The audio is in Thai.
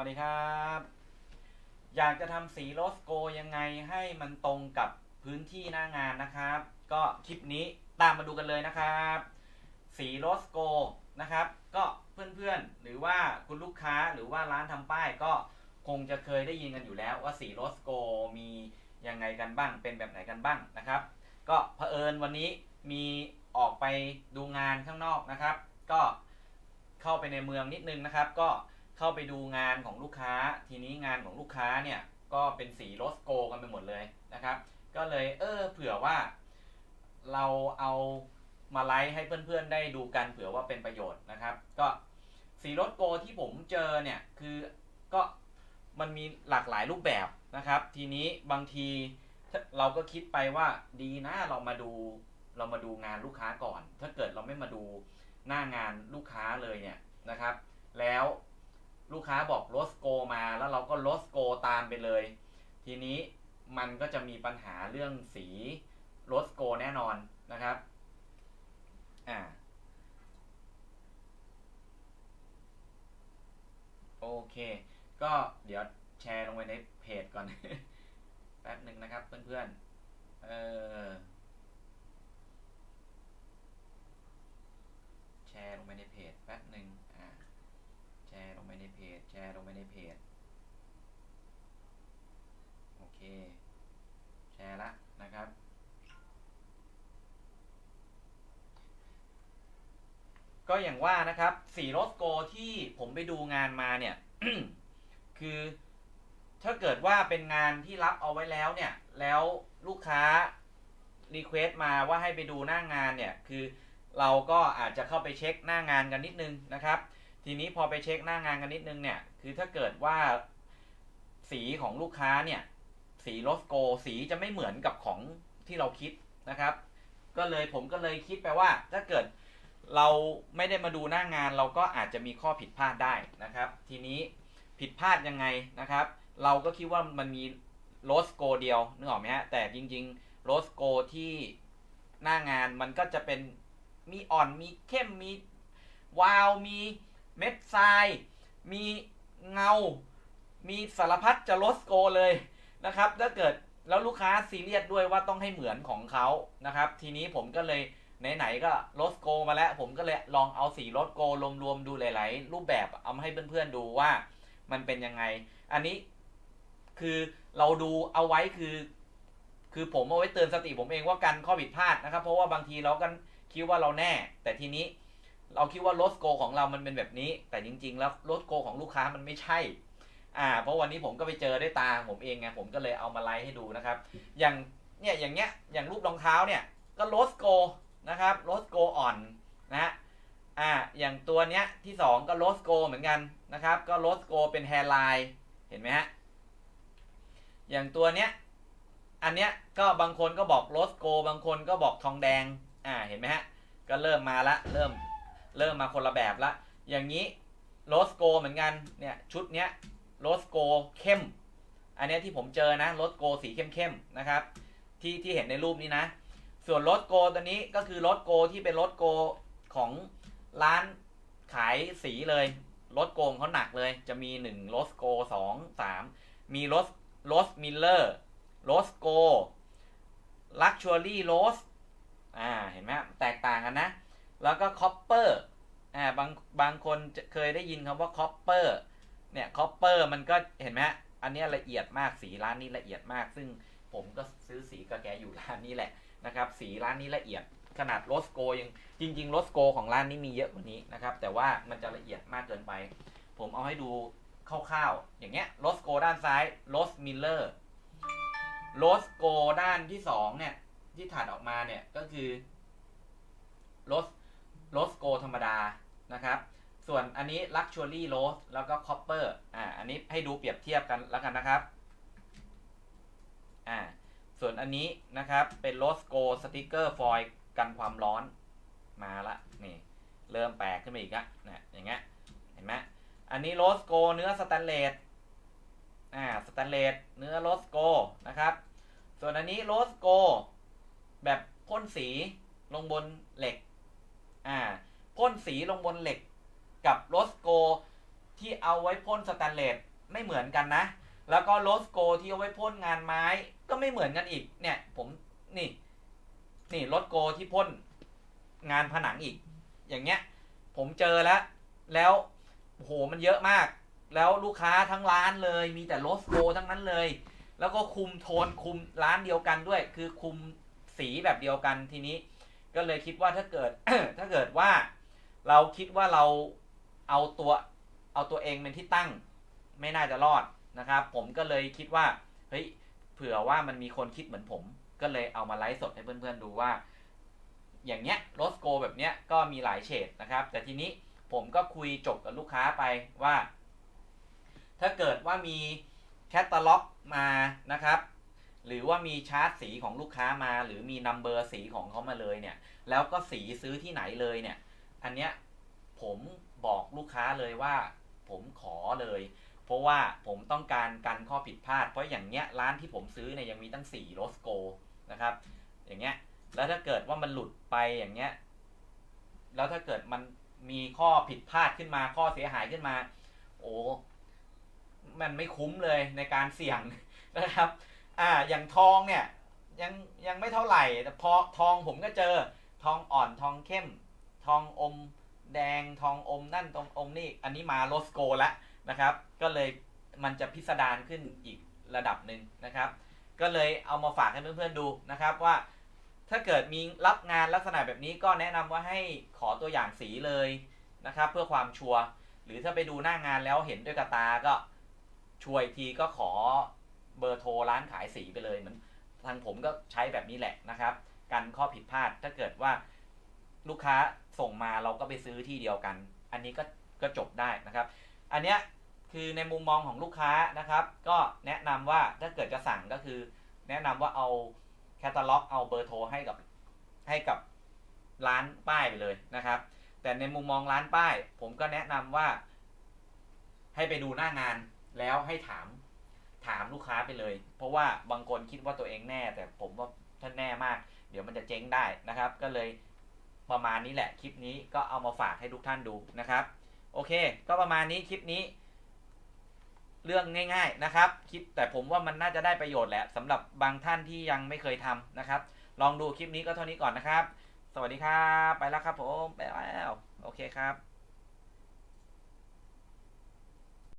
วัสดีครับ อยากจะทำสีโลสโกยังไงให้มันตรงกับพื้นที่หน้างานนะครับ ก็คลิปนี้ตามมาดูกันเลยนะครับ สีโลสโกนะครับ ก็เพื่อนๆ หรือว่าคุณลูกค้าหรือว่าร้านทำป้ายก็คงจะเคยได้ยินกันอยู่แล้วว่าสีโลสโกมียังไงกันบ้าง เป็นแบบไหนกันบ้างนะครับ ก็เผอิญวันนี้มีออกไปดูงานข้างนอกนะครับ ก็เข้าไปในเมืองนิดนึงนะครับ ก็ เข้าไปดูงานของลูกค้า ทีนี้งานของลูกค้าเนี่ยก็เป็นสีโรสโกกันไปหมดเลยนะครับ ก็เลยเออเผื่อว่าเราเอามาไลฟ์ให้เพื่อนๆได้ดูกันเผื่อว่าเป็นประโยชน์นะครับ ก็สีโรสโกที่ผมเจอเนี่ยคือก็มันมีหลากหลายรูปแบบนะครับ ทีนี้บางทีเราก็คิดไปว่าดีนะเรามาดูเรามาดูงานลูกค้าก่อน ถ้าเกิดเราไม่มาดูหน้างานลูกค้าเลยเนี่ยนะครับ แล้ว ลูกค้าบอกโรสโกมาแล้วเราก็โรสโกตามไปเลย ทีนี้มันก็จะมีปัญหาเรื่องสีโรสโกแน่นอนนะครับอ่าโอเค ก็เดี๋ยวแชร์ลงไปในเพจก่อน แป๊บหนึ่งนะครับเพื่อนๆ เออแชร์ลงไปในเพจแป๊บหนึ่งอ่า แชร์ลงไปในเพจ แชร์ลงไปในเพจ โอเค แชร์ละนะครับ ก็อย่างว่านะครับสีโรสโกที่ผมไปดูงานมาเนี่ย คือถ้าเกิดว่าเป็นงานที่รับเอาไว้แล้วเนี่ย แล้วลูกค้ารีเควสมาว่าให้ไปดูหน้างานเนี่ย คือเราก็อาจจะเข้าไปเช็คหน้างานกันนิดนึงนะครับ ทีนี้พอไปเช็คหน้างานกันนิดนึงเนี่ย คือถ้าเกิดว่าสีของลูกค้าเนี่ย สีโรสโกสีจะไม่เหมือนกับของที่เราคิดนะครับ ก็เลยผมก็เลยคิดไปว่า ถ้าเกิดเราไม่ได้มาดูหน้างานเราก็อาจจะมีข้อผิดพลาดได้นะครับ ทีนี้ผิดพลาดยังไงนะครับ เราก็คิดว่ามันมีโรสโกเดียวนึกออกไหมฮะแต่จริงๆโรสโกที่หน้างานมันก็จะเป็นมีอ่อนมีเข้มมีวาวมี เม็ดทราย มีเงา มีสารพัดจะโรสโกเลยนะครับ ถ้าเกิดแล้วลูกค้าซีเรียสด้วยว่าต้องให้เหมือนของเขานะครับ ทีนี้ผมก็เลยไหนๆก็โรสโกมาแล้ว ผมก็เลยลองเอาสีโรสโกรวมๆดูหลายๆ รูปแบบเอามาให้เพื่อนๆดูว่ามันเป็นยังไง อันนี้คือเราดูเอาไว้คือ คือผมเอาไว้เตือนสติผมเองว่ากันข้อผิดพลาดนะครับ เพราะว่าบางทีเรากันคิดว่าเราแน่ แต่ทีนี้ เราคิดว่าโรสโกของเรามันเป็นแบบนี้ แต่จริง ๆ แล้วโรสโกของลูกค้ามันไม่ใช่ อ่า เพราะวันนี้ผมก็ไปเจอด้วยตาผมเองไงผมก็เลยเอามาไลฟ์ให้ดูนะครับ อย่างเนี่ยอย่างเงี้ยอย่างรูปรองเท้าเนี่ยก็โรสโกนะครับโรสโกอ่อนนะฮะอ่าอย่างตัวเนี้ยที่สองก็โรสโกเหมือนกันนะครับ ก็โรสโกเป็นแฮร์ไลน์เห็นไหมฮะอย่างตัวเนี้ยอันเนี้ยก็บางคนก็บอกโรสโกบางคนก็บอกทองแดงอ่าเห็นไหมฮะก็เริ่มมาละเริ่ม เริ่มมาคนละแบบละ อย่างนี้โรสโกเหมือนกันเนี่ยชุดเนี้ยโรสโกเข้ม อันเนี้ยที่ผมเจอนะโรสโกสีเข้มๆนะครับ ที่ที่เห็นในรูปนี้นะ ส่วนโรสโกตัวนี้ก็คือโรสโกที่เป็นโรสโกของร้านขายสีเลยโรสโกงเขาหนักเลย จะมี1โรสโก2 3มีโรสโรสมิลเลอร์โรสโกลักชัวรี่โรสอ่า เห็นไหมแตกต่างกันนะ แล้วก็คอปเปอร์อ่าบางบางคนเคยได้ยินคำว่าคอปเปอร์เนี่ยคอปเปอร์มันก็เห็นไหมฮะอันนี้ละเอียดมากสีร้านนี้ละเอียดมาก ซึ่งผมก็ซื้อสีกับแกอยู่ร้านนี้แหละนะครับ สีร้านนี้ละเอียดขนาดโรสโกยังจริงๆโรสโกของร้านนี้มีเยอะกว่านี้นะครับ แต่ว่ามันจะละเอียดมากเกินไป ผมเอาให้ดูคร่าวๆ อย่างเงี้ยโรสโกด้านซ้ายโรสมิลเลอร์โรสโกด้านที่สองเนี่ย ที่ถัดออกมาเนี่ยก็คือโรส โรสโกธรรมดานะครับ ส่วนอันนี้ Luxury Rose แล้วก็ Copper อ่าอันนี้ให้ดูเปรียบเทียบกันแล้วกันนะครับอ่าส่วนอันนี้นะครับเป็น Rose Gold Sticker Foil กันความร้อนมาละนี่เริ่มแปลกขึ้นมาอีกอะนะอย่างเงี้ยเห็นไหมอันนี้ Rose Gold เนื้อสแตนเลสอ่าสแตนเลสเนื้อ Rose Gold นะครับ ส่วนอันนี้ Rose Gold แบบพ่นสีลงบนเหล็ก อ่าพ่นสีลงบนเหล็กกับโรสโกที่เอาไว้พ่นสแตนเลสไม่เหมือนกันนะ แล้วก็โลสโกที่เอาไว้พ่นงานไม้ก็ไม่เหมือนกันอีก เนี่ย ผมนี่นี่โรถโกที่พ่นงานผนังอีก อย่างเงี้ย ผมเจอแล้ว แล้วโหมันเยอะมาก แล้วลูกค้าทั้งร้านเลย มีแต่โลสโกทั้งนั้นเลย แล้วก็คุมโทนคุมร้านเดียวกันด้วย คือคุมสีแบบเดียวกันทีนี้ ก็เลยคิดว่าถ้าเกิด ถ้าเกิดว่าเราคิดว่าเราเอาตัวเอาตัวเองเป็นที่ตั้ง ไม่น่าจะรอดนะครับ ผมก็เลยคิดว่าเฮ้ยเผื่อว่ามันมีคนคิดเหมือนผม ก็เลยเอามาไลฟ์สดให้เพื่อนๆดูว่า อย่างเงี้ยโรสโกแบบเนี้ยก็มีหลายเฉดนะครับ แต่ทีนี้ผมก็คุยจบกับลูกค้าไปว่า ถ้าเกิดว่ามีแคตตาล็อกมานะครับ หรือว่ามีชาร์ตสีของลูกค้ามา หรือมีนัมเบอร์สีของเขามาเลยเนี่ย แล้วก็สีซื้อที่ไหนเลยเนี่ย อันเนี้ยผมบอกลูกค้าเลยว่า ผมขอเลย เพราะว่าผมต้องการกันข้อผิดพลาด เพราะอย่างเงี้ยร้านที่ผมซื้อเนี่ยยังมีตั้ง4โรสโกนะครับ อย่างเงี้ย แล้วถ้าเกิดว่ามันหลุดไปอย่างเงี้ย แล้วถ้าเกิดมันมีข้อผิดพลาดขึ้นมา ข้อเสียหายขึ้นมา โอ้ มันไม่คุ้มเลยในการเสี่ยงนะครับ อ่าอย่างทองเนี่ยยังยังไม่เท่าไหร่แต่พอทองผมก็เจอทองอ่อนทองเข้ม ทองอมแดงทองอมนั่นตรงอมนี่อันนี้มาโลสโกแล้วนะครับ ก็เลยมันจะพิสดารขึ้นอีกระดับหนึ่งนะครับ ก็เลยเอามาฝากให้เพื่อนๆดูนะครับว่าถ้าเกิดมีรับงานลักษณะแบบนี้ก็แนะนำว่าให้ขอตัวอย่างสีเลยนะครับ เพื่อความชัวร์หรือถ้าไปดูหน้างานแล้วเห็นด้วยกระตาก็ช่วยทีก็ขอ เบอร์โทรร้านขายสีไปเลยเหมือนทางผมก็ใช้แบบนี้แหละนะครับ กันข้อผิดพลาดถ้าเกิดว่าลูกค้าส่งมาเราก็ไปซื้อที่เดียวกัน อันนี้ก็ก็จบได้นะครับ อันเนี้ยคือในมุมมองของลูกค้านะครับ ก็แนะนำว่าถ้าเกิดจะสั่งก็คือ แนะนำว่าเอาแคตตาล็อกเอาเบอร์โทรให้กับให้กับร้านป้ายไปเลยนะครับ แต่ในมุมมองร้านป้าย ผมก็แนะนำว่า ให้ไปดูหน้างานแล้วให้ถาม ถามลูกค้าไปเลย เพราะว่าบางคนคิดว่าตัวเองแน่ แต่ผมว่าท่านแน่มาก เดี๋ยวมันจะเจ๊งได้นะครับ ก็เลยประมาณนี้แหละคลิปนี้ก็เอามาฝากให้ทุกท่านดูนะครับ โอเค ก็ประมาณนี้คลิปนี้ เรื่องง่าย ๆนะครับ คิดแต่ผมว่ามันน่าจะได้ประโยชน์แหละสำหรับบางท่านที่ยังไม่เคยทำนะครับ ลองดูคลิปนี้ก็เท่านี้ก่อนนะครับ สวัสดีครับ ไปแล้วครับผมไปแล้วโอเคครับ